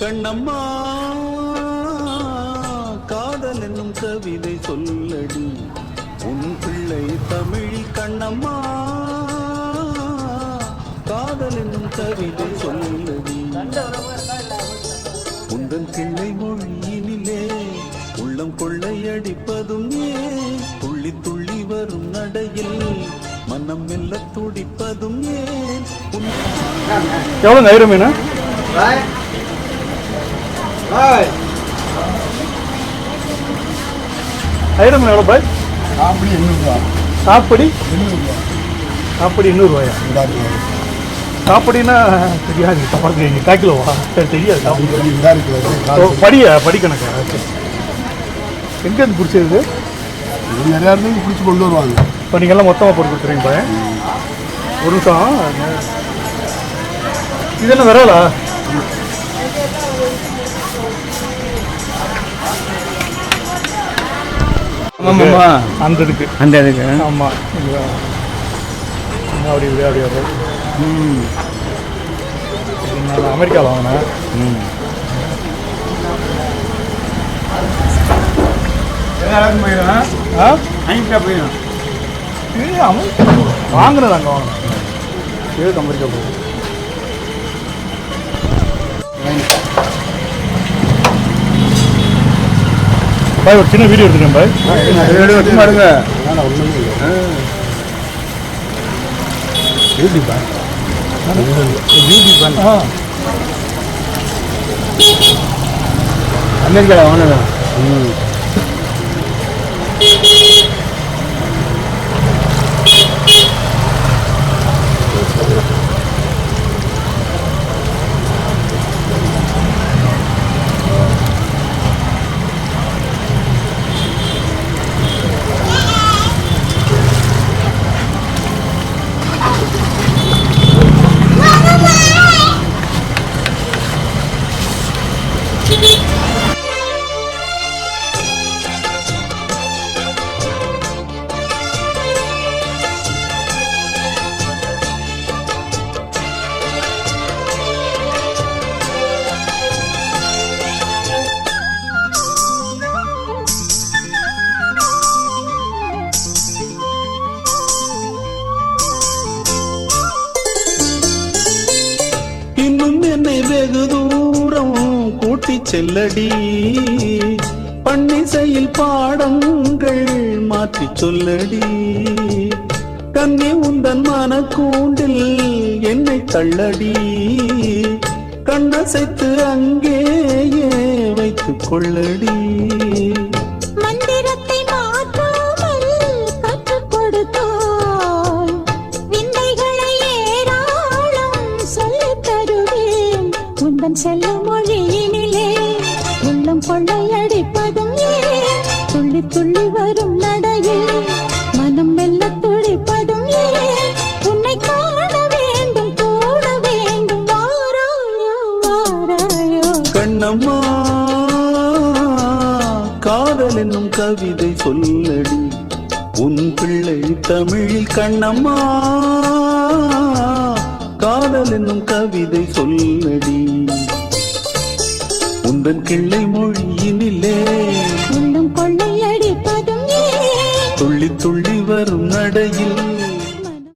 கண்ணம்மா காதல் என்னும் கவிதை சொல்லடி. உன் பிள்ளை தமிழில் கண்ணம்மா காதல் என்னும் கவிதை சொல்லடி. உந்தன் கிள்ளை மொழியினிலே உள்ளம் கொள்ளையடிப்பதும் ஏன் துள்ளி துள்ளி வரும் நடையில் மனம் மெல்ல துடிப்பதும் ஏன்? உன் எவ்வளோங்க ஐரம் மீன் எவ்வளோ பாய்? அப்படி எண்ணூறுரூவா சாப்படி. எண்ணூறுரூவா சாப்படி எண்ணூறுவாயா இதாக சாப்படினா தெரியாது. சாப்பாடு கால் கிலோவா சரி தெரியாது. சாப்பிடு படியா படி கணக்கா ஓகே எங்கே இருந்து பிடிச்சது? இது நிறையா இடத்துல பிடிச்சி கொண்டு வருவாங்க. இப்போ நீங்கள்லாம் மொத்தமாக போட்டு கொடுத்துறீங்க பாய். ஒரு நிமிஷம். இது என்ன விரலா? ஆமாம்மா அந்த இதுக்கு அந்த இதுக்கு ஆமாம் அப்படி அப்படி அப்படி ம். நான் அமெரிக்காவில் வாங்கினேன். ம். ஆ? ஐம்பா போயிடும் இது அமெரிக்கா வாங்கினது அங்கே வாங்கினேன் எதுக்கு அமெரிக்கா போகுது. பாய் ஒரு சின்ன வீடியோ எடுத்துட்டேன் பாய். பாருங்க அதனால் ஒன்றுமே இல்லை ஆ அமெரிக்காவில் ம். என்னை வெகு தூரம் கூட்டி செல்லடி. பன்னிசையில் பாடங்கள் மாற்றி சொல்லடி. கண்ணி உந்தன் மனக்கூண்டில் என்னை தள்ளடி. கண்ணசைத்து அங்கேயே வைத்துக் கொள்ளடி. மொழியினிலே உள்ளம் கொள்ளையடிப்பதும் துள்ளி துள்ளி வரும் நடையில் மனம் மெல்ல துடிப்பதும் ஏன்? உன்னை காண வேண்டும் கூட வேண்டும் வாராயோ வாராயோ. கண்ணம்மா காதல் என்னும் கவிதை சொல்லடி. உன் பிள்ளை தமிழில் கண்ணம்மா காதல் என்னும் கவிதை சொல்லடி. உந்தன் கிள்ளை மொழியினிலே. உள்ளம் கொள்ளையடிப்பதும் ஏன்? துள்ளி துள்ளி வரும் நடையில்.